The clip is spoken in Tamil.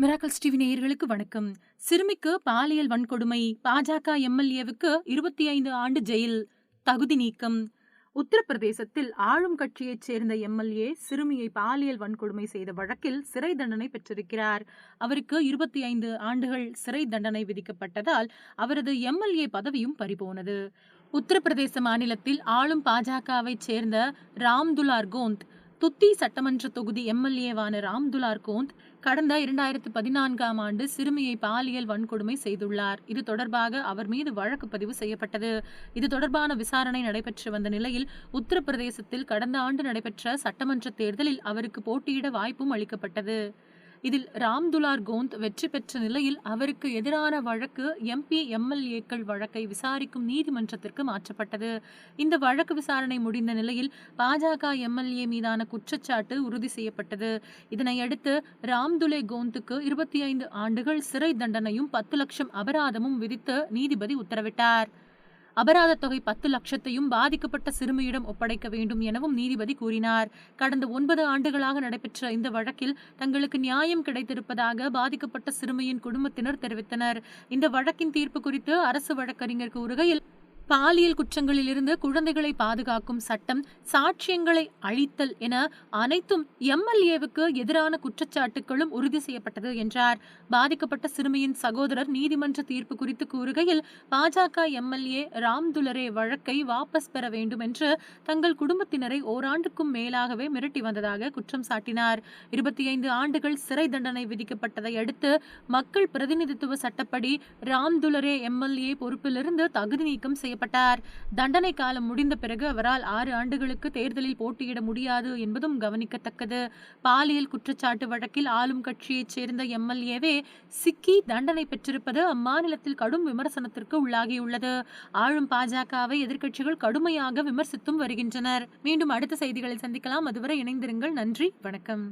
மிராக்கல் டிவி நேயர்களுக்கு வணக்கம். சிறுமிக்கு பாலியல் வன்கொடுமை பாஜக எம்எல்ஏவுக்கு இருபத்தி ஐந்து ஆண்டு ஜெயில் தகுதி நீக்கம். உத்தரப்பிரதேசத்தில் ஆளும் கட்சியைச் சேர்ந்த எம்எல்ஏ சிறுமியை பாலியல் வன்கொடுமை செய்த வழக்கில் சிறை தண்டனை பெற்றிருக்கிறார். அவருக்கு இருபத்தி ஐந்து ஆண்டுகள் சிறை தண்டனை விதிக்கப்பட்டதால் அவரது எம்எல்ஏ பதவியும் பறிபோனது. உத்தரப்பிரதேச மாநிலத்தில் ஆளும் பாஜகவைச் சேர்ந்த ராம்துலார் கோந்த் துத்தி சட்டமன்ற தொகுதி எம்எல்ஏவான ராம்துலார் கோந்த் கடந்த இரண்டாயிரத்து பதினான்காம் ஆண்டு சிறுமியை பாலியல் வன்கொடுமை செய்துள்ளார். இது தொடர்பாக அவர் மீது வழக்கு பதிவு செய்யப்பட்டது. இது தொடர்பான விசாரணை நடைபெற்று வந்த நிலையில் உத்தரப்பிரதேசத்தில் கடந்த ஆண்டு நடைபெற்ற சட்டமன்ற தேர்தலில் அவருக்கு போட்டியிட வாய்ப்பும் அளிக்கப்பட்டது. இதில் ராம்துலார் கோந்த் வெற்றி பெற்ற நிலையில் அவருக்கு எதிரான வழக்கு எம்பி எம்எல்ஏக்கள் வழக்கை விசாரிக்கும் நீதிமன்றத்திற்கு மாற்றப்பட்டது. இந்த வழக்கு விசாரணை முடிந்த நிலையில் பாஜக எம்எல்ஏ மீதான குற்றச்சாட்டு உறுதி செய்யப்பட்டது. இதனையடுத்து ராம்துலே கோந்துக்கு இருபத்தி ஐந்து ஆண்டுகள் சிறை தண்டனையும் பத்து லட்சம் அபராதமும் விதித்து நீதிபதி உத்தரவிட்டார். அபராத தொகை பத்து லட்சத்தையும் பாதிக்கப்பட்ட சிறுமியிடம் ஒப்படைக்க வேண்டும் எனவும் நீதிபதி கூறினார். கடந்த ஒன்பது ஆண்டுகளாக நடைபெற்ற இந்த வழக்கில் தங்களுக்கு நியாயம் கிடைத்திருப்பதாக பாதிக்கப்பட்ட சிறுமியின் குடும்பத்தினர் தெரிவித்தனர். இந்த வழக்கின் தீர்ப்பு குறித்து அரசு வழக்கறிஞர் கூறுகையில் பாலியல் குற்றங்களிலிருந்து குழந்தைகளை பாதுகாக்கும் சட்டம் சாட்சியங்களை அழித்தல் என அனைத்தும் எம்எல்ஏவுக்கு எதிரான குற்றச்சாட்டுகளும் உறுதி செய்யப்பட்டது என்றார். பாதிக்கப்பட்ட சிறுமியின் சகோதரர் நீதிமன்ற தீர்ப்பு குறித்து கூறுகையில் பாஜக எம்எல்ஏ ராம்துலரே வழக்கை வாபஸ் பெற வேண்டும் என்று தங்கள் குடும்பத்தினரை ஓராண்டுக்கும் மேலாகவே மிரட்டி வந்ததாக குற்றம் சாட்டினார். இருபத்தி ஐந்து ஆண்டுகள் சிறை தண்டனை விதிக்கப்பட்டதை அடுத்து மக்கள் பிரதிநிதித்துவ சட்டப்படி ராம்துலரே எம்எல்ஏ பொறுப்பிலிருந்து தகுதி நீக்கம் செய்ய செய்யப்பட்டார் தண்டனை காலம் முடிந்த பிறகு அவரால் ஆறு ஆண்டுகளுக்கு தேர்தலில் போட்டியிட முடியாது என்பதும் கவனிக்கத்தக்கது. பாலியல் குற்றச்சாட்டு வழக்கில் ஆளும் கட்சியைச் சேர்ந்த எம்எல்ஏவே சிக்கி தண்டனை பெற்றிருப்பது அம்மாநிலத்தில் கடும் விமர்சனத்திற்கு உள்ளாகியுள்ளது. ஆளும் பாஜகவை எதிர்க்கட்சிகள் கடுமையாக விமர்சித்தும் வருகின்றனர். மீண்டும் அடுத்த செய்திகளை சந்திக்கலாம். அதுவரை இணைந்திருங்கள். நன்றி. வணக்கம்.